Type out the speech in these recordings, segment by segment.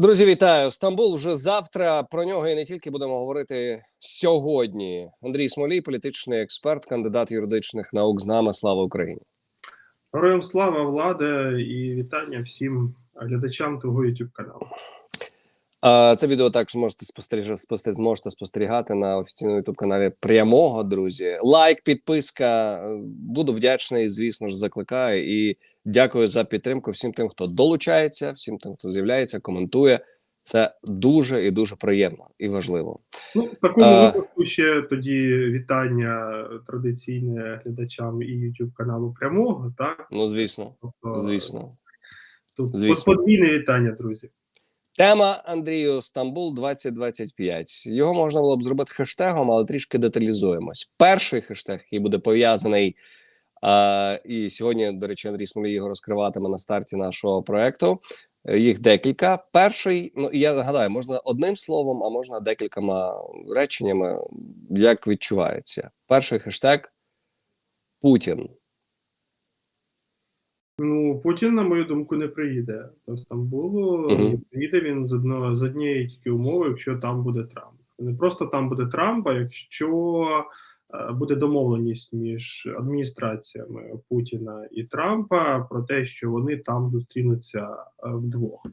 Друзі, вітаю! Стамбул вже завтра. Про нього і не тільки будемо говорити сьогодні. Андрій Смолій, політичний експерт, кандидат юридичних наук з нами. Слава Україні! Героям слава влада і вітання всім глядачам твого YouTube каналу. Це відео також можете спостерігати, зможете спостерігати на офіційному youtube каналі прямого. Друзі, лайк, підписка. Буду вдячний. Звісно ж, закликаю і дякую за підтримку всім тим, хто долучається, всім тим, хто з'являється, коментує. Це дуже і дуже приємно і важливо. Ну, в такому А. випадку ще тоді вітання традиційне глядачам і YouTube каналу прямого. Так, Ну, звісно, тобто звісно. тут звісно. подвійне вітання, друзі. Тема Андрію Стамбул 2025. Його можна було б зробити хештегом, але трішки деталізуємось. Перший хештег, який буде пов'язаний. А, і сьогодні, до речі, Андрій Смолій його розкриватиме на старті нашого проекту. Е, Їх декілька. Перший, ну і я нагадаю, можна одним словом, а можна декількома реченнями, як відчувається. Перший хештег Путін. Ну, Путін, на мою думку, не приїде до Стамбулу. Не приїде він з одного з однієї тільки умови, якщо там буде Трамп. Не просто там буде Трамп, а якщо буде домовленість між адміністраціями Путіна і Трампа про те, що вони там зустрінуться е, вдвох.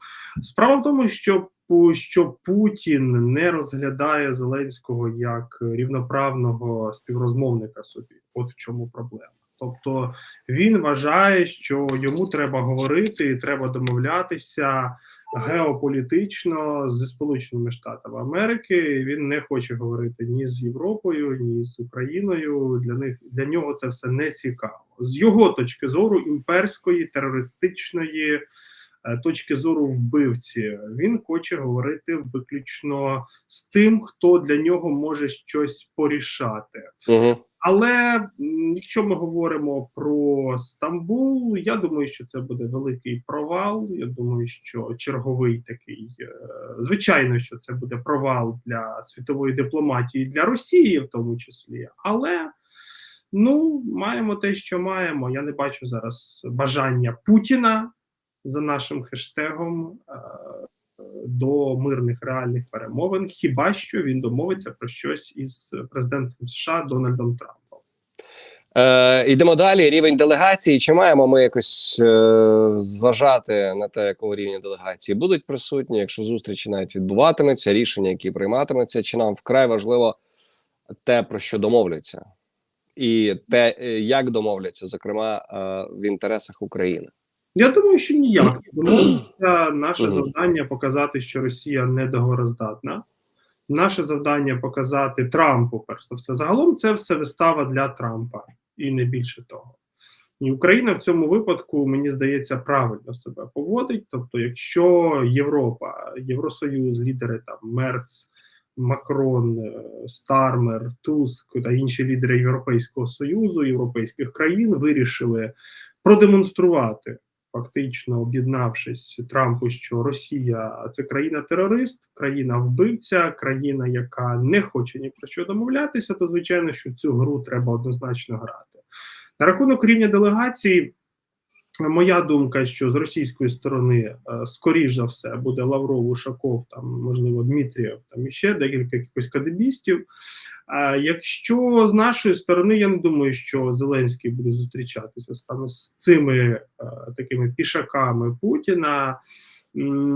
Справа в тому, що що Путін не розглядає Зеленського як рівноправного співрозмовника собі. От в чому проблема. Тобто він вважає, що йому треба говорити треба домовлятися геополітично зі Сполученими Штатами Америки. Він не хоче говорити ні з Європою, ні з Україною. Для них для нього це все не цікаво. З його точки зору імперської терористичної е, точки зору вбивці. Він хоче говорити виключно з тим, хто для нього може щось порішати. Угу. Але якщо ми говоримо про Стамбул, я думаю, що це буде великий провал. Я думаю, що черговий такий, е, звичайно, що це буде провал для світової дипломатії, для Росії, в тому числі. Але ну маємо те, що маємо. Я не бачу зараз бажання Путіна за нашим хештегом. До мирних реальних перемовин, хіба що він домовиться про щось із президентом США Дональдом Трампом. Е, йдемо далі. Рівень делегації. Чи маємо ми якось е, зважати на те, якого рівня делегації будуть присутні, якщо зустрічі навіть відбуватимуться, рішення, які прийматимуться, чи нам вкрай важливо те, про що домовляться, і те, е, як домовляться, зокрема е, в інтересах України. Я думаю, що ніяк. Домовитися наше завдання показати, що Росія недоговороздатна. Наше завдання показати Трампу, перш за все. Загалом це все вистава для Трампа, і не більше того. І Україна в цьому випадку, мені здається, правильно себе поводить. Тобто, якщо Європа, Євросоюз, лідери там Мерц, Макрон, е, Стармер, Туск та інші лідери Європейського союзу, європейських країн вирішили продемонструвати фактично об'єднавшись Трампу, що Росія це країна-терорист, країна-вбивця, країна, яка не хоче ні про що домовлятися, то звичайно, що цю гру треба однозначно грати. На рахунок рівня делегації. Моя думка, що з російської сторони, е, скоріш за все, буде Лавров, Ушаков, там можливо Дмитрієв, там іще декілька якихось кадебістів. А якщо з нашої сторони, я не думаю, що Зеленський буде зустрічатися саме з цими е, такими пішаками Путіна.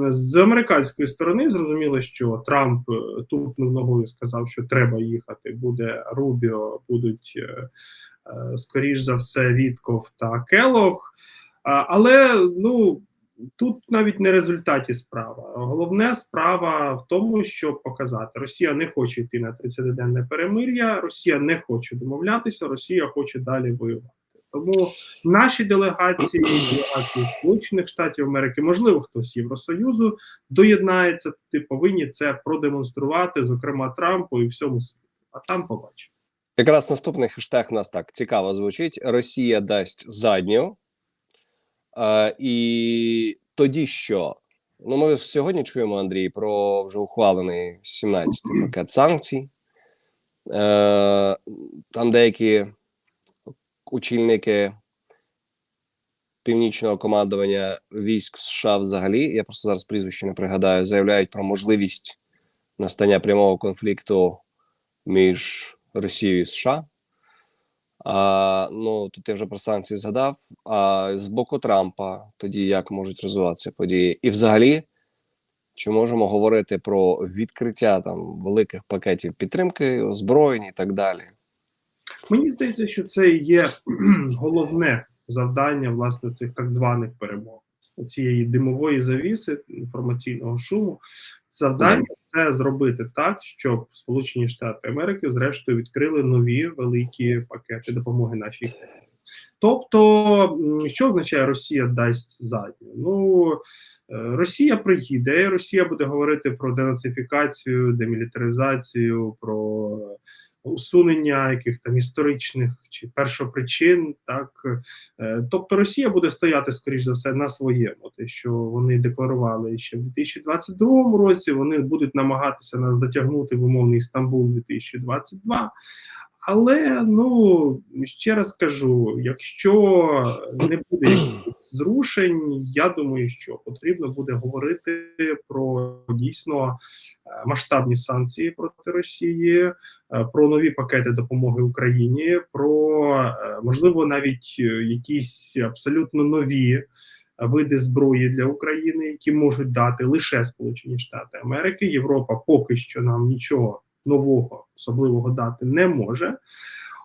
З американської сторони зрозуміло, що Трамп е, тупнув ногою, сказав, що треба їхати. Буде Рубіо, будуть скоріш за все Вітков та Келох. Але ну тут навіть не результаті справа. Головне справа в тому, щоб показати, Росія не хоче йти на 30-денне перемир'я, Росія не хоче домовлятися, Росія хоче далі воювати. Тому наші делегації, делегації Сполучених Штатів Америки, можливо, хтось Євросоюзу доєднається, ти повинні це продемонструвати, зокрема Трампу і всьому світу. А там побачимо. Якраз наступний хештег нас так цікаво звучить: Росія дасть задню. Е, і тоді що? Ну, ми сьогодні чуємо, Андрій, про вже ухвалений 17-й пакет санкцій. Е, там деякі очільники північного командування військ США взагалі, я просто зараз прізвище не пригадаю, заявляють про можливість настання прямого конфлікту між Росією і США. А, ну тут я вже про санкції згадав. А з боку Трампа тоді як можуть розвиватися події? І взагалі, чи можемо говорити про відкриття там великих пакетів підтримки, озброєнь і так далі? Мені здається, що це є головне завдання власне цих так званих перемог. Цієї димової завіси інформаційного шуму. Завдання це зробити так, щоб Сполучені Штати Америки зрештою відкрили нові великі пакети допомоги нашій країні. Тобто, що означає Росія дасть задню? Ну е, Росія приїде, Росія буде говорити про денацифікацію, демілітаризацію, про усунення яких там історичних чи першопричин, так Е, тобто Росія буде стояти скоріш за все на своєму, те, що вони декларували ще в 2022 році. Вони будуть намагатися нас затягнути в умовний Стамбул 2022. Але ну ще раз кажу: якщо не буде якихось зрушень, я думаю, що потрібно буде говорити про дійсно е, масштабні санкції проти Росії, е, про нові пакети допомоги Україні, про е, можливо навіть якісь абсолютно нові види зброї для України, які можуть дати лише Сполучені Штати Америки. Європа поки що нам нічого нового особливого дати не може.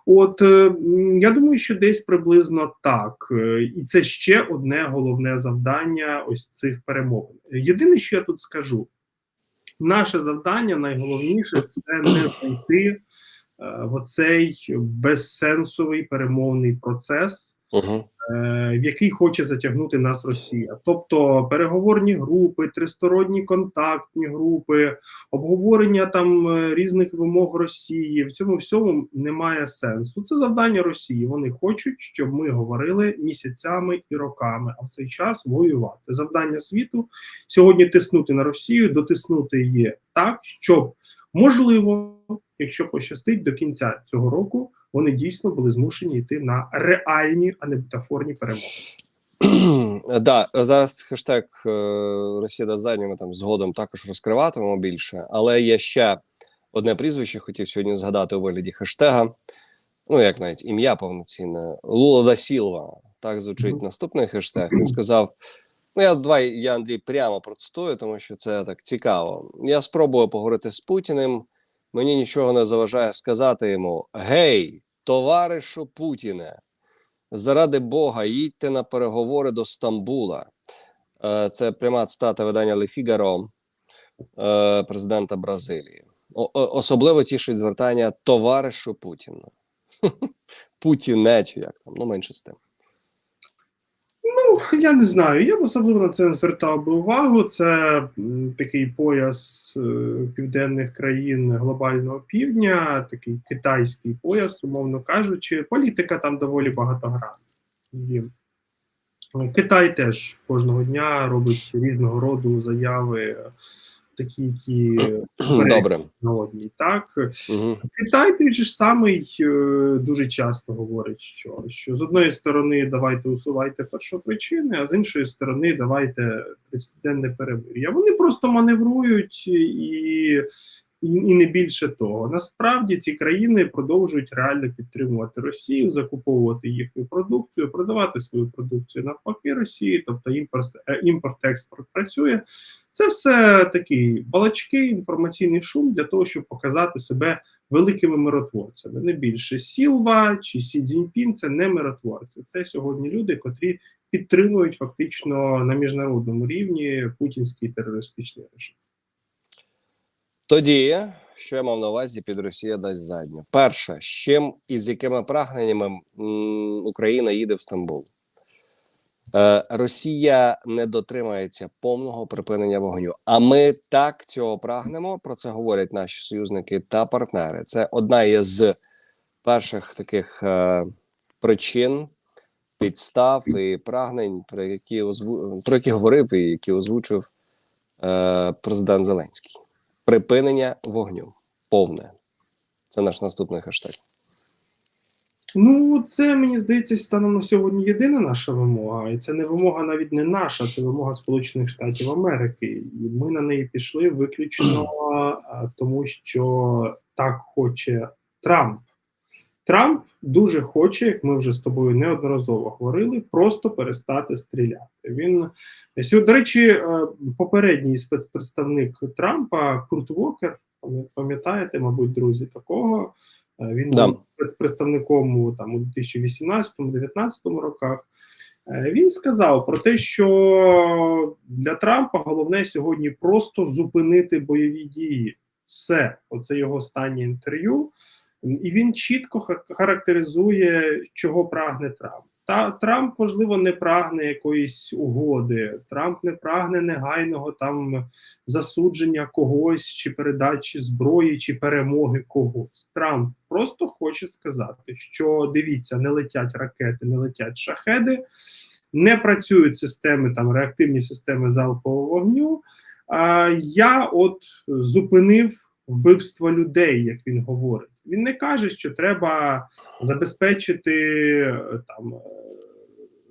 От е, я думаю, що десь приблизно так, Е, і це ще одне головне завдання ось цих перемовин. Єдине, що я тут скажу, наше завдання найголовніше це не зайти е, в оцей безсенсовий перемовний процес, Е, в який хоче затягнути нас Росія. Тобто переговорні групи, тристоронні контактні групи, обговорення там е, різних вимог Росії. В цьому всьому немає сенсу. Це завдання Росії. Вони хочуть, щоб ми говорили місяцями і роками, а в цей час воювати. Завдання світу сьогодні тиснути на Росію, дотиснути її так, щоб можливо, якщо пощастить до кінця цього року, вони дійсно були змушені йти на реальні, а не бутафорні перемоги. да, зараз хештег е, Росія до заднього ми там згодом також розкриватимемо більше, але є ще одне прізвище, хотів сьогодні згадати у вигляді хештега. Ну, як навіть ім'я повноцінне Лула да Сілва. Так звучить Мгм. наступний хештег. Він сказав: Ну, я давай я Андрій прямо процитую, тому що це так цікаво. Я спробую поговорити з Путіним. Мені нічого не заважає сказати йому: Гей, товаришу Путіне, заради Бога, їдьте на переговори до Стамбула. Е, Це пряма цитата видання Le Figaro е, президента Бразилії. Особливо тішить звертання товаришу Путіна. Путіне, як там, ну менше з тим. Я не знаю. Я б особливо на це не звертав би увагу. Це такий пояс е, південних країн глобального півдня, такий китайський пояс, умовно кажучи. Політика там доволі багатогранна. І, Китай теж кожного дня робить різного роду заяви, такі, які Добре. одній. Так, Угу. Китай той же ж самий е, дуже часто говорить, що, що з одної сторони давайте усувайте першопричини, а з іншої сторони давайте 30-денне перемир'я. Вони просто маневрують і, і, і не більше того. Насправді ці країни продовжують реально підтримувати Росію, закуповувати їхню продукцію, продавати свою продукцію навпаки Росії, тобто імпорт, е, імпорт-експорт працює. Це все такі балачки, інформаційний шум для того, щоб показати себе великими миротворцями. Не більше Сілва чи Сі Цзіньпін – це не миротворці. Це сьогодні люди, котрі підтримують фактично на міжнародному рівні путінський терористичний режим. Тоді, що я мав на увазі, під Росія дасть задню. Перше, з чим і з якими прагненнями Україна їде в Стамбул. Е, Росія не дотримається повного припинення вогню. А ми так цього прагнемо. Про це говорять наші союзники та партнери. Це одна із перших таких е, причин, підстав і прагнень, про які озву... про які говорив і які озвучив е, президент Зеленський. Припинення вогню повне. Це наш наступний хештег. Ну, це мені здається станом на сьогодні єдина наша вимога, і це не вимога навіть не наша, це вимога Сполучених Штатів Америки. І ми на неї пішли виключно тому, що так хоче Трамп. Трамп дуже хоче, як ми вже з тобою неодноразово говорили, просто перестати стріляти. Він до речі, е, попередній спецпредставник Трампа Курт Вокер, пам'ятаєте, мабуть, друзі, такого. Е, Він Да. Був представником там, у 2018-2019 роках. Е, Він сказав про те, що для Трампа головне сьогодні просто зупинити бойові дії. Все, оце його останнє інтерв'ю. І він чітко характеризує, чого прагне Трамп. Та Трамп, можливо, не прагне якоїсь угоди. Трамп не прагне негайного там засудження когось, чи передачі зброї, чи перемоги когось. Трамп просто хоче сказати, що дивіться, не летять ракети, не летять шахеди, не працюють системи там реактивні системи залпового вогню. А я от зупинив вбивство людей, як він говорить. Він не каже, що треба забезпечити е, там е,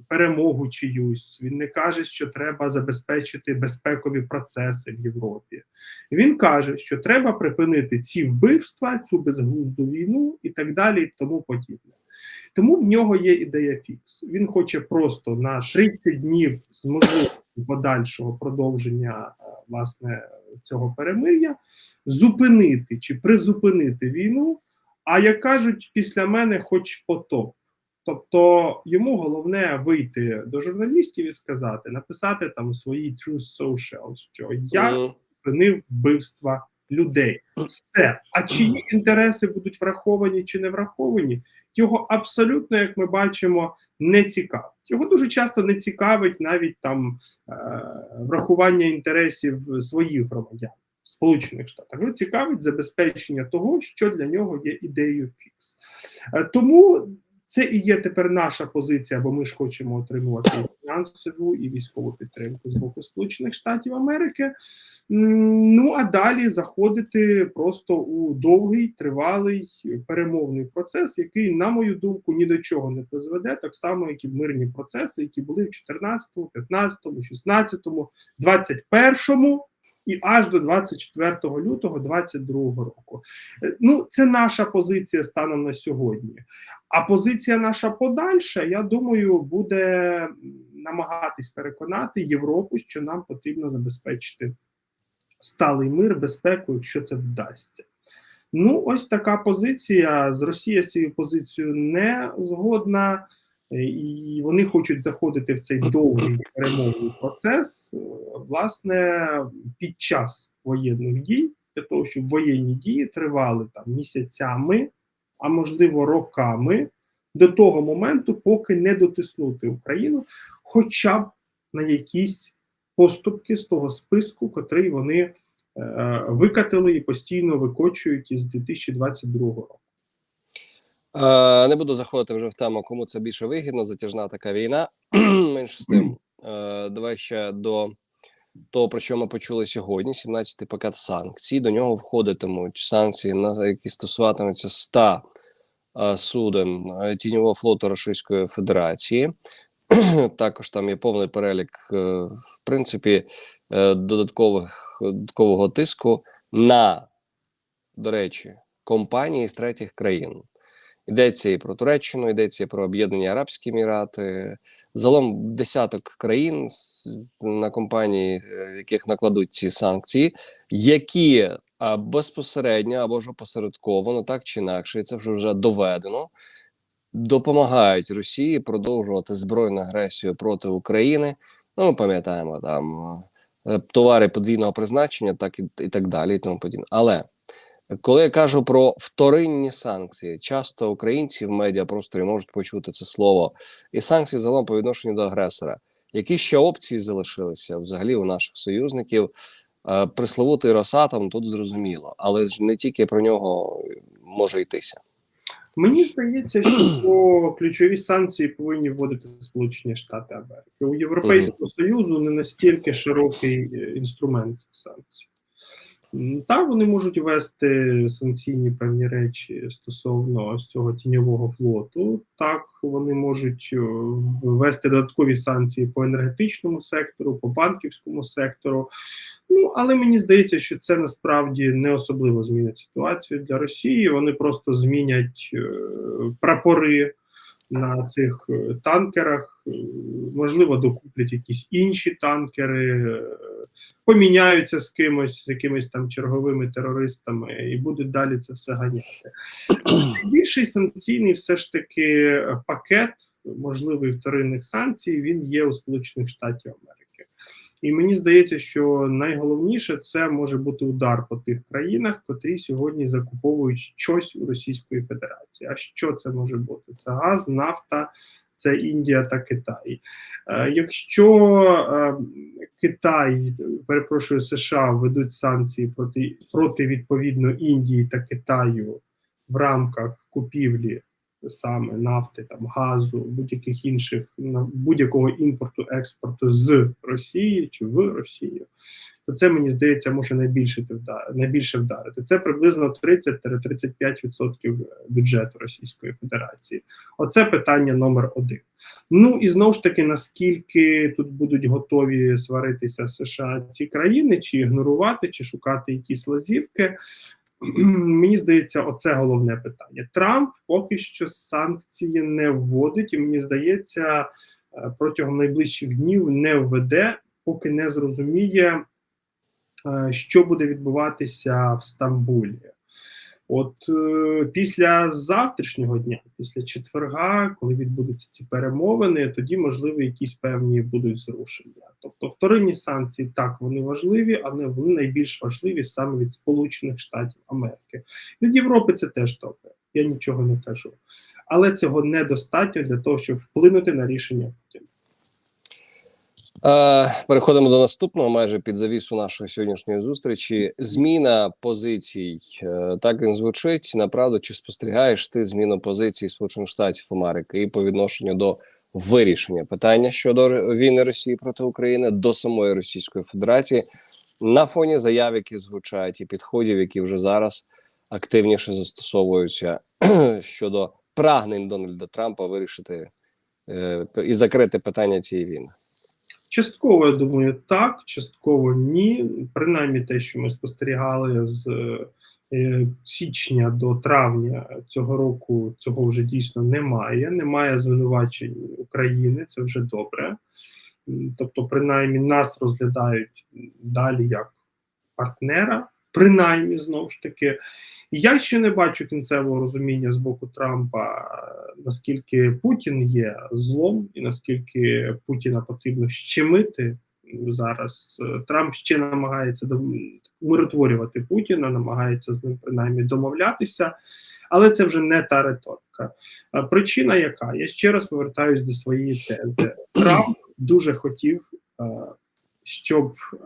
перемогу чиюсь. Він не каже, що треба забезпечити безпекові процеси в Європі. Він каже, що треба припинити ці вбивства, цю безглузду війну і так далі, і тому подібне. Тому в нього є ідея фікс. Він хоче просто на 30 днів з можливістю подальшого продовження е, власне цього перемир'я зупинити чи призупинити війну. А як кажуть, після мене хоч потоп. Тобто йому головне вийти до журналістів і сказати, написати там у своїй Truth Social, що я зупинив вбивства людей. Все. А чиї інтереси будуть враховані чи не враховані, його абсолютно, як ми бачимо, не цікавить. Його дуже часто не цікавить навіть там е, врахування інтересів своїх громадян в Сполучених Штатах. Його цікавить забезпечення того, що для нього є ідеєю фікс. Е, тому це і є тепер наша позиція, бо ми ж хочемо отримувати і фінансову і військову підтримку з боку Сполучених Штатів Америки. Ну а далі заходити просто у довгий тривалий перемовний процес, який, на мою думку, ні до чого не призведе, так само, як і мирні процеси, які були в 14, 15, 16, 21 і аж до 24 лютого 22 року. Е, Ну, це наша позиція станом на сьогодні. А позиція наша подальша, я думаю, буде намагатись переконати Європу, що нам потрібно забезпечити сталий мир, безпеку, якщо це вдасться. Ну, ось така позиція. З Росія з цією позицією не згодна, і вони хочуть заходити в цей довгий перемовний процес, е, власне, під час воєнних дій, для того, щоб воєнні дії тривали там місяцями, а можливо роками, до того моменту, поки не дотиснути Україну, хоча б на якісь поступки з того списку, котрий вони е, викатили і постійно викочують із 2022 року. Е, не буду заходити вже в тему, кому це більше вигідно, затяжна така війна. Менше з тим. Е, давай ще до того, про що ми почули сьогодні: 17-й пакет санкцій. До нього входитимуть санкції, на які стосуватимуться 100 е, суден е, тіньового флоту Російської Федерації. Також там є повний перелік, в принципі, додаткових додаткового тиску на, до речі, компанії з третіх країн. Йдеться і про Туреччину, йдеться і про Об'єднані Арабські Емірати. Загалом десяток країн на компанії, е, яких накладуть ці санкції, які безпосередньо або ж опосередковано, так чи інакше, і це вже вже доведено, допомагають Росії продовжувати збройну агресію проти України. Ну, ми пам'ятаємо там е, товари подвійного призначення, так і, і так далі, і тому подібне. Але коли я кажу про вторинні санкції, часто українці в медіапросторі можуть почути це слово, і санкції загалом по відношенню до агресора. Які ще опції залишилися взагалі у наших союзників? Е, Присловутий Росатом тут зрозуміло, але ж не тільки про нього може йтися. Мені здається, що ключові санкції повинні вводити Сполучені Штати Америки. У Європейського Союзу не настільки широкий е, інструмент цих санкцій. М, Та вони можуть ввести санкційні певні речі стосовно цього тіньового флоту. Так вони можуть е, ввести додаткові санкції по енергетичному сектору, по банківському сектору. Ну але мені здається, що це насправді не особливо змінить ситуацію для Росії. Вони просто змінять е, прапори на цих е, танкерах. Е, Можливо, докуплять якісь інші танкери, е, поміняються з кимось, з якимись там черговими терористами, і будуть далі це все ганяти. Більший санкційний все ж таки пакет можливих вторинних санкцій він є у Сполучених Штатів Америки. І мені здається, що найголовніше це може бути удар по тих країнах, котрі сьогодні закуповують щось у Російської Федерації. А що це може бути? Це газ, нафта, це Індія та Китай. Е, якщо е, Китай, перепрошую, США ведуть санкції проти, проти відповідно Індії та Китаю в рамках купівлі саме нафти, там газу, будь-яких інших будь-якого імпорту, експорту з Росії чи в Росію, то це мені здається може найбільше найбільше вдарити. Це приблизно 30-35% бюджету Російської Федерації. Оце питання номер один. Ну і знову ж таки, наскільки тут будуть готові сваритися США ці країни, чи ігнорувати, чи шукати якісь лазівки. Мені здається, оце головне питання. Трамп поки що санкції не вводить, і мені здається, е, протягом найближчих днів не введе, поки не зрозуміє, е, що буде відбуватися в Стамбулі. От е, після завтрашнього дня, після четверга, коли відбудуться ці перемовини, тоді можливо якісь певні будуть зрушення. Тобто, вторинні санкції так вони важливі, але вони найбільш важливі саме від Сполучених Штатів Америки. Від Європи це теж добре. Я нічого не кажу, але цього недостатньо для того, щоб вплинути на рішення Путіна. Е, переходимо до наступного, майже під завісу нашої сьогоднішньої зустрічі. Зміна позицій. Е, так він звучить. Направду, чи спостерігаєш ти зміну позицій Сполучених Штатів Америки і по відношенню до вирішення питання щодо війни Росії проти України до самої Російської Федерації на фоні заяв, які звучать, і підходів, які вже зараз активніше застосовуються щодо прагнень Дональда Трампа вирішити е, і закрити питання цієї війни. Частково, я думаю, так, частково ні. Принаймні, те, що ми спостерігали з е, січня до травня цього року, цього вже дійсно немає. Немає звинувачень України, це вже добре. Тобто, принаймні, нас розглядають далі як партнера, принаймні, знову ж таки. Я ще не бачу кінцевого розуміння з боку Трампа, е, наскільки Путін є злом, і наскільки Путіна потрібно щемити зараз. Е, Трамп ще намагається умиротворювати Путіна, намагається з ним принаймні домовлятися, але це вже не та риторика. Е, Причина яка? Я ще раз повертаюсь до своєї тези. Трамп дуже хотів. Щоб е,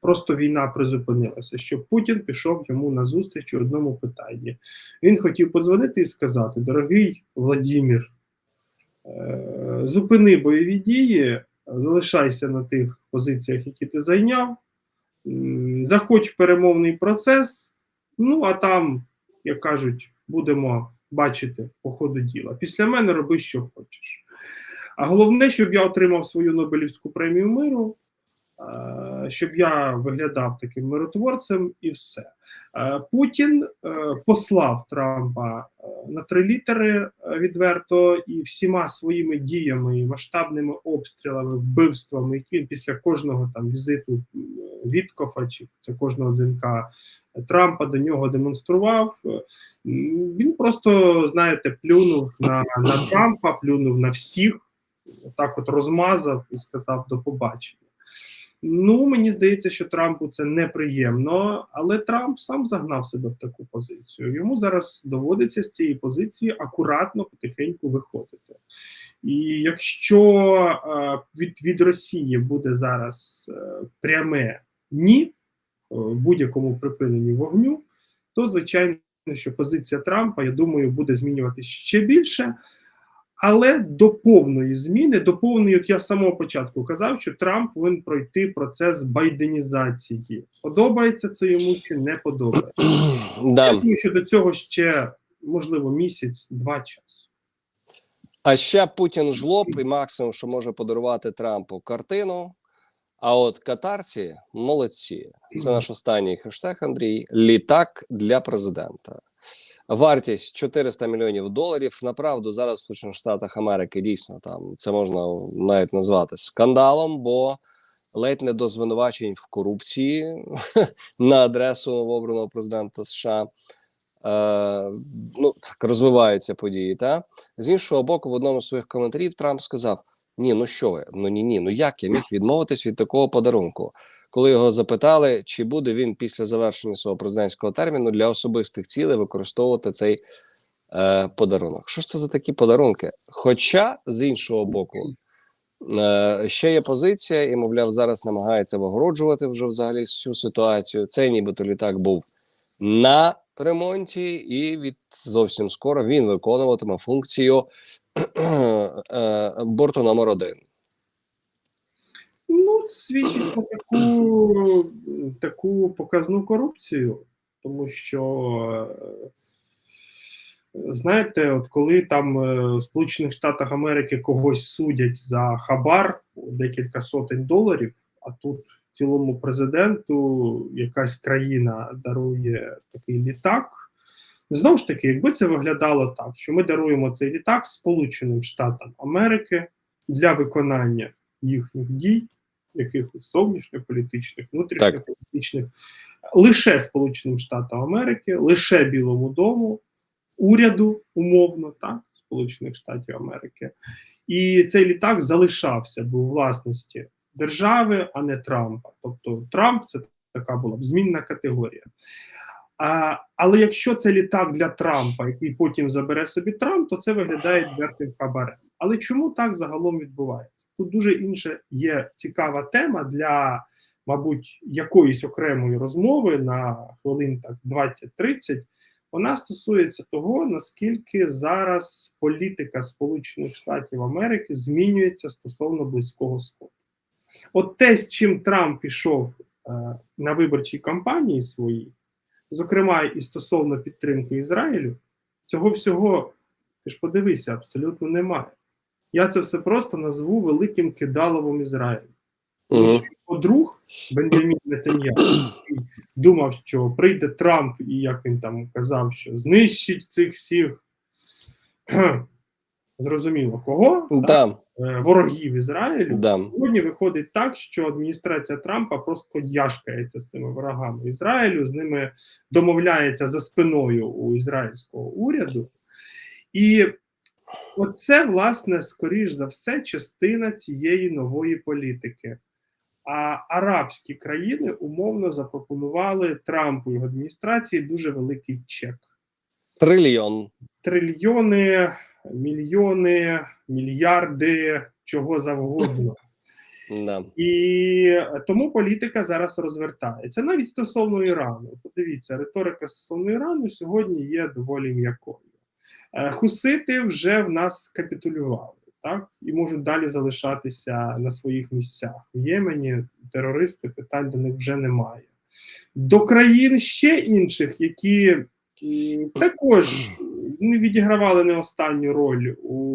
просто війна призупинилася, щоб Путін пішов йому на зустріч у одному питанні. Він хотів подзвонити і сказати: Дорогий Владімір, е, зупини бойові дії, залишайся на тих позиціях, які ти зайняв, заходь в перемовний процес. Ну а там, як кажуть, будемо бачити по ходу діла. Після мене роби, що хочеш. А головне, щоб я отримав свою Нобелівську премію миру. Е, Щоб я виглядав таким миротворцем, і все. Е, Путін е, послав Трампа на три літери відверто і всіма своїми діями, і масштабними обстрілами, вбивствами, які він після кожного там візиту Віткофа чи кожного дзвінка Трампа до нього демонстрував. Він просто, знаєте, плюнув на, на Трампа, плюнув на всіх, так от розмазав і сказав до побачення. Ну, мені здається, що Трампу це неприємно, але Трамп сам загнав себе в таку позицію. Йому зараз доводиться з цієї позиції акуратно, потихеньку виходити. І якщо е, від, від Росії буде зараз е, пряме ні е, будь-якому припиненню вогню, то звичайно, що позиція Трампа, я думаю, буде змінюватися ще більше. Але до повної зміни, до повної, от я з самого початку казав, що Трамп повинен пройти процес байденізації. Подобається це йому чи не подобається? Я думаю, що до цього ще можливо місяць-два часу. А ще Путін жлоб і максимум, що може подарувати Трампу картину. А от катарці молодці. Це наш останній хештег, Андрій. Літак для президента. Вартість 400 мільйонів доларів. Направду зараз в Сполучених Штатах Америки дійсно там це можна навіть назвати скандалом, бо ледь не до звинувачень в корупції на адресу новообраного президента США. Е, ну так розвиваються події. Та з іншого боку, в одному з своїх коментарів Трамп сказав: Ні, ну що ви? Ну ні, ні. Ну як я міг відмовитись від такого подарунку? Коли його запитали, чи буде він після завершення свого президентського терміну для особистих цілей використовувати цей е, подарунок. Що ж це за такі подарунки? Хоча з іншого боку, е, ще є позиція, і мовляв, зараз намагається вигороджувати вже взагалі всю ситуацію. Цей нібито літак був на ремонті, і від зовсім скоро він виконуватиме функцію е, борту номер один. Ну, це свідчить про таку, таку показну корупцію, тому що, е, знаєте, от коли там е, в Сполучених Штатах Америки когось судять за хабар декілька сотень доларів, а тут цілому президенту якась країна дарує такий літак. Знову ж таки, якби це виглядало так, що ми даруємо цей літак Сполученим Штатам Америки для виконання їхніх дій, якихось зовнішньополітичних, внутрішньополітичних, лише Сполученим Штатам Америки, лише Білому дому, уряду умовно, так, Сполучених Штатів Америки. І цей літак залишався б у власності держави, а не Трампа. Тобто Трамп це така була б змінна категорія. А, але якщо це літак для Трампа, який потім забере собі Трамп, то це виглядає відвертим хабарем. Але чому так загалом відбувається? Тут дуже інша є цікава тема для, мабуть, якоїсь окремої розмови на хвилин так 20-30. Вона стосується того, наскільки зараз політика Сполучених Штатів Америки змінюється стосовно близького сходу. От те, з чим Трамп пішов е, на виборчій кампанії своїй, зокрема і стосовно підтримки Ізраїлю, цього всього, ти ж подивися, абсолютно немає. Я це все просто назву великим кидаловом Ізраїлю. Тому що його друг Бенджамін Нетаньяху думав, що прийде Трамп, і як він там казав, що знищить цих всіх зрозуміло кого Да, е, ворогів Ізраїлю. да. Сьогодні виходить так, що адміністрація Трампа просто яшкається з цими ворогами Ізраїлю, з ними домовляється за спиною у ізраїльського уряду. І оце, власне, скоріш за все, частина цієї нової політики. А арабські країни умовно запропонували Трампу і його адміністрації дуже великий чек Трильйон. трильйони, мільйони, мільярди, чого завгодно. Да. І тому політика зараз розвертається. Навіть стосовно Ірану. Подивіться, риторика стосовно Ірану сьогодні є доволі м'якою. Е, Хусити вже в нас капітулювали, так і можуть далі залишатися на своїх місцях. В Ємені терористи питань до них вже немає. До країн ще інших, які також не відігравали не останню роль у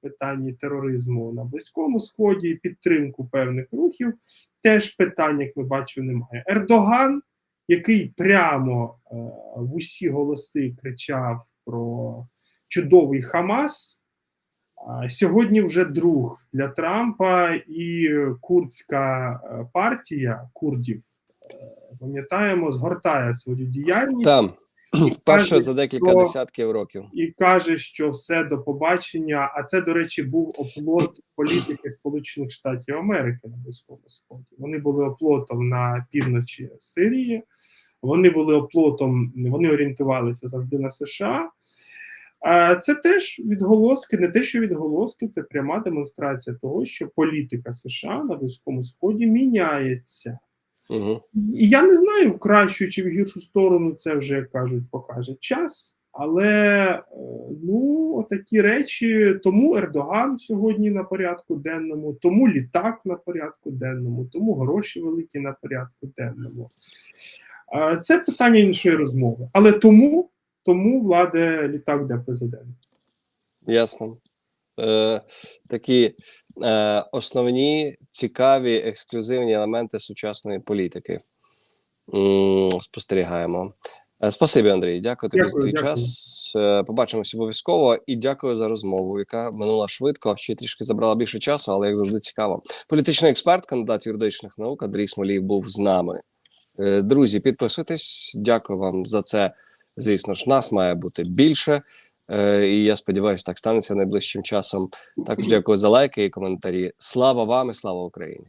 питанні тероризму на Близькому Сході, і підтримку певних рухів, теж питань, як ми бачимо, немає. Ердоган, який прямо е, в усі голоси кричав про чудовий Хамас, сьогодні вже друг для Трампа і курдська е, партія курдів. е, Пам'ятаємо, згортає свою діяльність Там. Вперше каже, за декілька що- десятків років. і каже, що все до побачення. А це, до речі, був оплот політики Сполучених Штатів Америки на Близькому Сході. Вони були оплотом на півночі Сирії. Вони були оплотом, вони орієнтувалися завжди на США. Це теж відголоски, не те, що відголоски, це пряма демонстрація того, що політика США на Близькому Сході міняється. Угу. І я не знаю в кращу чи в гіршу сторону це вже як кажуть, покаже час. Але е, ну такі речі, тому Ердоган сьогодні на порядку денному, тому літак на порядку денному, тому гроші великі на порядку денному. Це питання іншої розмови. Але тому, тому владе літак де президент. Ясно. Е, такі е, основні цікаві ексклюзивні елементи сучасної політики. М, спостерігаємо. Е, Спасибі, Андрій. Дякую тобі за Дякую, твій дякую. час. Е, побачимось обов'язково і дякую за розмову, яка минула швидко. Ще трішки забрала більше часу, але як завжди цікаво. Політичний експерт, кандидат юридичних наук Андрій Смолій був з нами. Е, друзі, підписуйтесь. Дякую вам за це. Звісно ж, нас має бути більше. Е, і я сподіваюся, так станеться найближчим часом. Також дякую за лайки і коментарі. Слава вам і слава Україні!